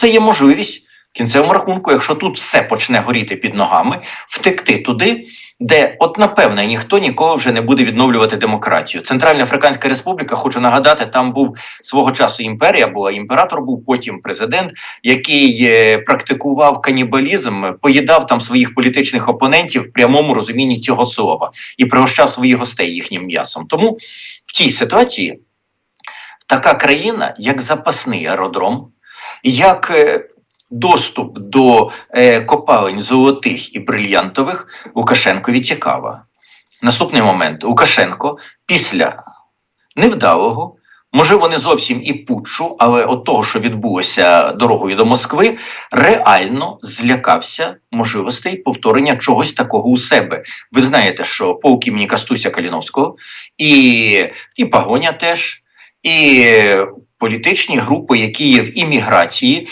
Це є можливість в кінцевому рахунку, якщо тут все почне горіти під ногами, втекти туди, де, от напевне, ніхто ніколи вже не буде відновлювати демократію. Центральна Африканська Республіка, хочу нагадати, там був свого часу імперія, була імператор, був потім президент, який е, практикував канібалізм, поїдав там своїх політичних опонентів в прямому розумінні цього слова і пригощав своїх гостей їхнім м'ясом. Тому в цій ситуації така країна, як запасний аеродром, як е, доступ до е, копалень золотих і брильянтових Лукашенкові цікава. Наступний момент: Лукашенко після невдалого, можливо, не зовсім і путчу, але от того, що відбулося дорогою до Москви, реально злякався можливостей повторення чогось такого у себе. Ви знаєте, що полк імені Кастуся Каліновського і, і Пагоня теж, і політичні групи, які є в імміграції,